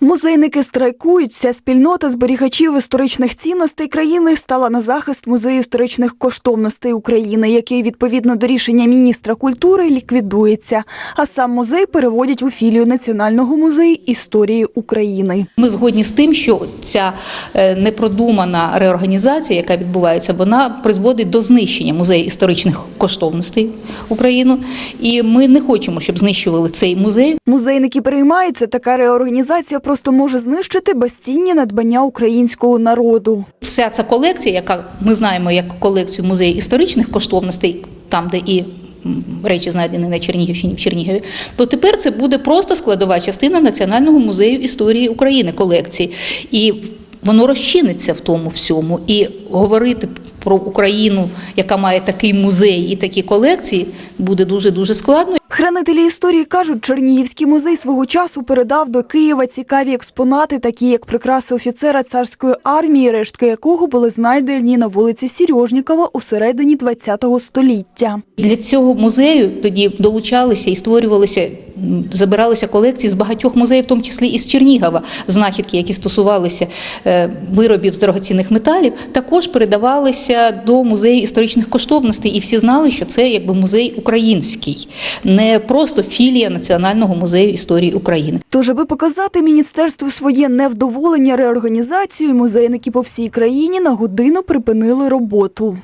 Музейники страйкують. Вся спільнота зберігачів історичних цінностей країни стала на захист музею історичних коштовностей України, який відповідно до рішення міністра культури ліквідується. А сам музей переводять у філію Національного музею історії України. Ми згодні з тим, що ця е, непродумана реорганізація, яка відбувається, вона призводить до знищення музею історичних коштовностей України. І ми не хочемо, щоб знищували цей музей. Музейники переймаються, така реорганізація просто може знищити безцінні надбання українського народу. Вся ця колекція, яка ми знаємо як колекцію музею історичних коштовностей, там, де і речі знайдені на Чернігівщині в Чернігові, то тепер це буде просто складова частина Національного музею історії України колекції. І воно розчиниться в тому всьому. І говорити про Україну, яка має такий музей і такі колекції, буде дуже дуже складно. Хранителі історії кажуть, Чернігівський музей свого часу передав до Києва цікаві експонати, такі як прикраси офіцера царської армії, рештки якого були знайдені на вулиці Сірьожнікова у середині ХХ століття. Для цього музею тоді долучалися і створювалися, забиралися колекції з багатьох музеїв, в тому числі і з Чернігова. Знахідки, які стосувалися е, виробів з дорогоцінних металів, також передавалися до музею історичних коштовностей. І всі знали, що це якби музей український, не просто філія Національного музею історії України. Тож, аби показати міністерству своє невдоволення реорганізацією, музейники по всій країні на годину припинили роботу.